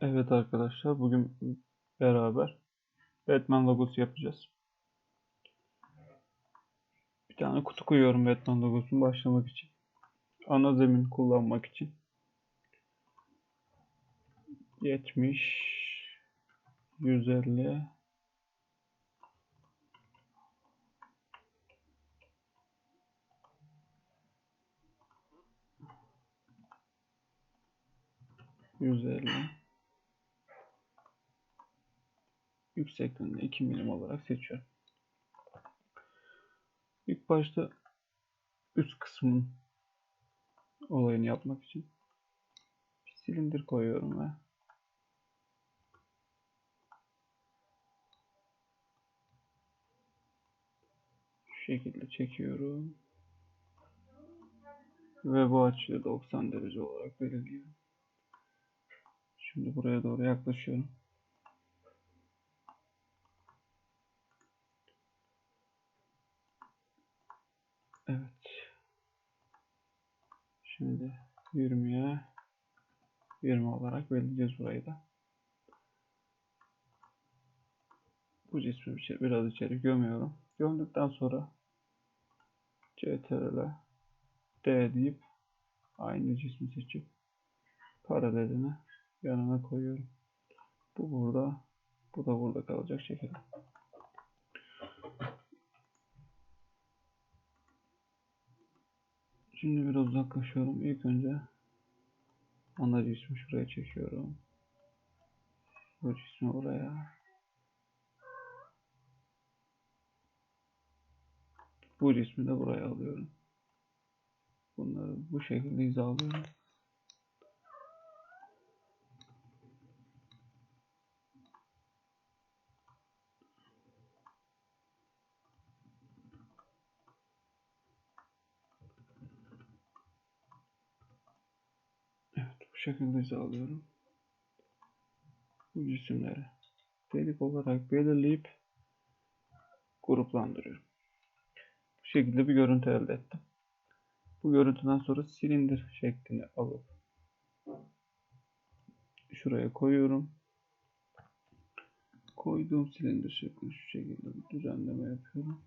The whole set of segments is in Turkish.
Evet arkadaşlar bugün beraber Batman logosu yapacağız. Bir tane kutu koyuyorum Batman logosunu başlamak için. Ana zemin kullanmak için. 70 150 150 yüksekliğinde 2 milim olarak seçiyorum. İlk başta üst kısmın olayını yapmak için bir silindir koyuyorum ve şu şekilde çekiyorum. Ve bu açıyı 90 derece olarak belirliyorum. Şimdi buraya doğru yaklaşıyorum. Şimdi 20'ye 20 olarak belirleyeceğiz burayı da. Bu cismi bir- biraz içeri gömüyorum. Gömdükten sonra CTRL D deyip aynı cismi seçip paralelini yanına koyuyorum. Bu burada, bu da burada kalacak şekilde. Şimdi biraz uzaklaşıyorum. İlk önce ana cismi şuraya çekiyorum. Bu cismi buraya. Bu cismi de buraya alıyorum. Bunları bu şekilde hizalıyorum. Evet bu şekilde hizalıyorum. Bu cisimleri delik olarak belirleyip gruplandırıyorum. Bu şekilde bir görüntü elde ettim. Bu görüntüden sonra silindir şeklini alıp şuraya koyuyorum. Koyduğum silindir şeklini şu şekilde bir düzenleme yapıyorum.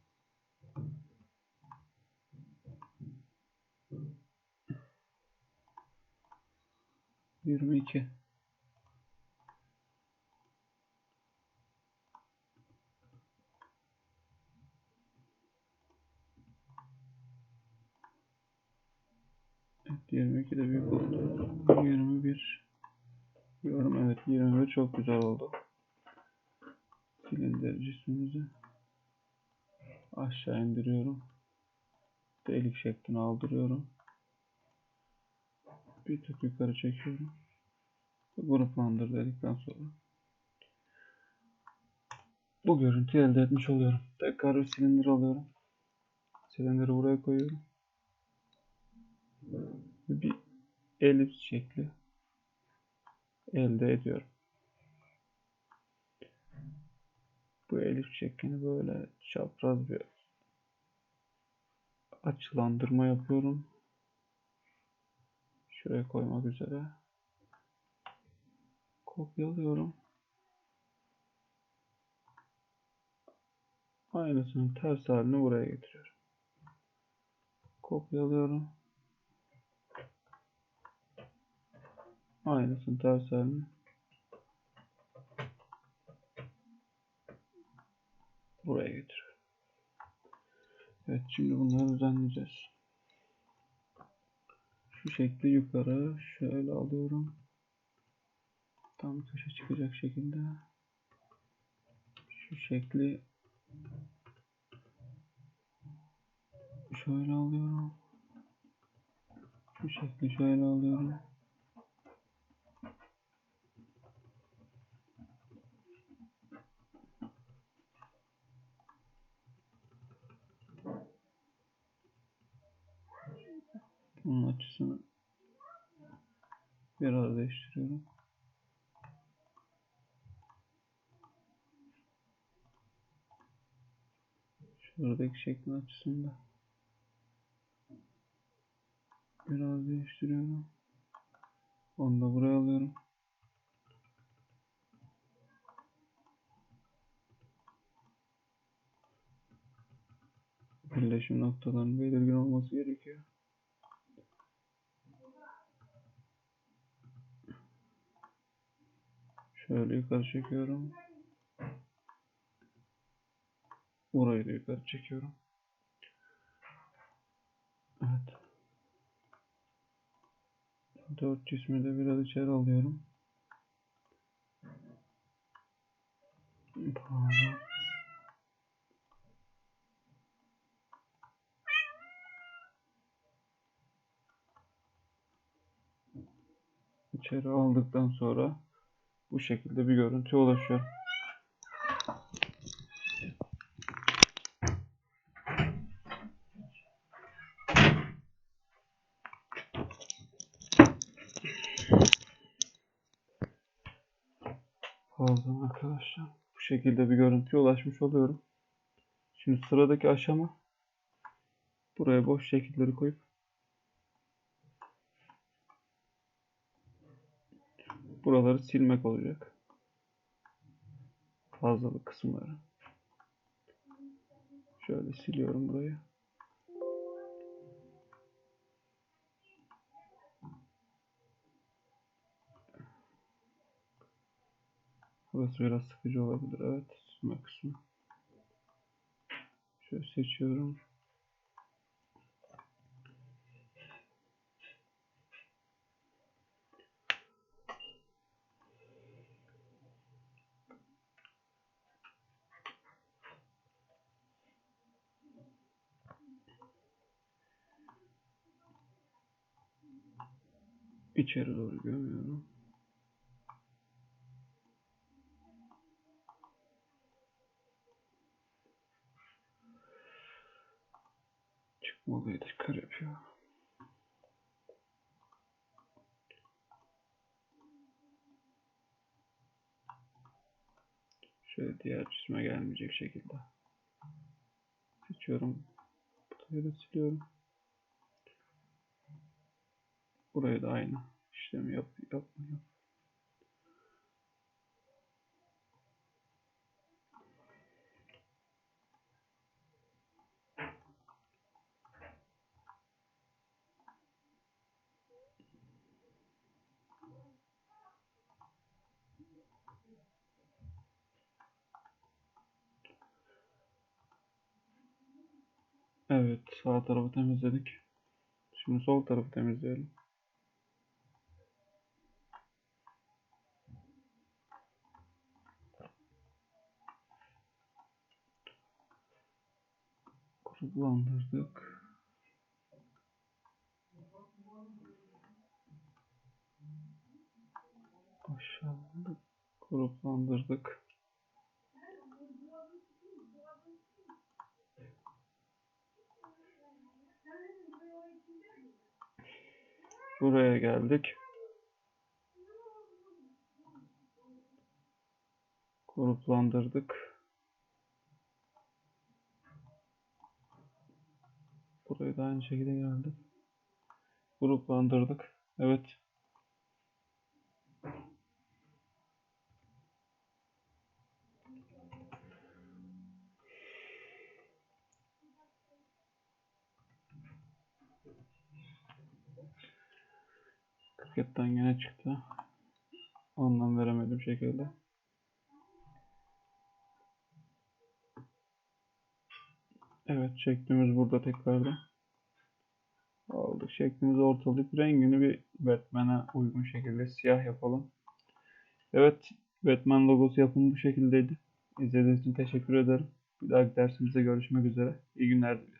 Yirmi iki. Evet, 22 de büyük oldu. 21 diyorum. Evet 21 çok güzel oldu. Silindir cismimizi aşağı indiriyorum. Delik şeklini aldırıyorum. Bir tık yukarı çekiyorum. Gruplandır dedikten sonra bu görüntüyü elde etmiş oluyorum. Tekrar bir silindir alıyorum. Silindiri buraya koyuyorum. Bir elips şekli elde ediyorum. Bu elips şeklini böyle çapraz bir açılandırma yapıyorum. Şuraya koymak üzere. Kopyalıyorum. Aynısının ters halini buraya getiriyorum. Kopyalıyorum. Aynısının ters halini buraya getiriyorum. Evet şimdi bunları düzenleyeceğiz. Şu şekli yukarı şöyle alıyorum. Tam köşe çıkacak şekilde. Şu şekli şöyle alıyorum. Şu şekli şöyle alıyorum. Bunun açısını biraz değiştiriyorum. Şuradaki şeklin açısında biraz değiştiriyorum. Onu da buraya alıyorum. Birleşim noktalarının belirgin olması gerekiyor. Şöyle yukarı çekiyorum. Burayı da yukarı çekiyorum. Evet. Dört cismi de biraz içeri alıyorum. Pardon. İçeri aldıktan sonra bu şekilde bir görüntüye ulaşıyorum. Pardon arkadaşlar. Bu şekilde bir görüntüye ulaşmış oluyorum. Şimdi sıradaki aşama buraya boş şekilleri koyup buraları silmek olacak. Fazlalık kısımları. Şöyle siliyorum burayı. Burası biraz sıkıcı olabilir. Evet. Silme kısmı. Şöyle seçiyorum. İçeri doğru gömüyorum. Çıkmalıydı. Kar yapıyor. Şöyle diğer cisme gelmeyecek şekilde. Seçiyorum. Burayı da siliyorum. Burayı da aynı işlemi yap, yapmıyor. Evet, sağ tarafı temizledik. Şimdi sol tarafı temizleyelim. Gruplandırdık. Aşağıda gruplandırdık. Buraya geldik. Gruplandırdık. Buraya da aynı şekilde geldik. Gruplandırdık. Evet. Kriketten yine çıktı. Anlam veremedim şekilde. Evet şeklimiz burada tekrardan. Aldık şeklimizi ortalayıp rengini bir Batman'e uygun şekilde siyah yapalım. Evet Batman logosu yapımı bu şekildeydi. İzlediğiniz için teşekkür ederim. Bir dahaki dersimizde görüşmek üzere. İyi günler diliyorum.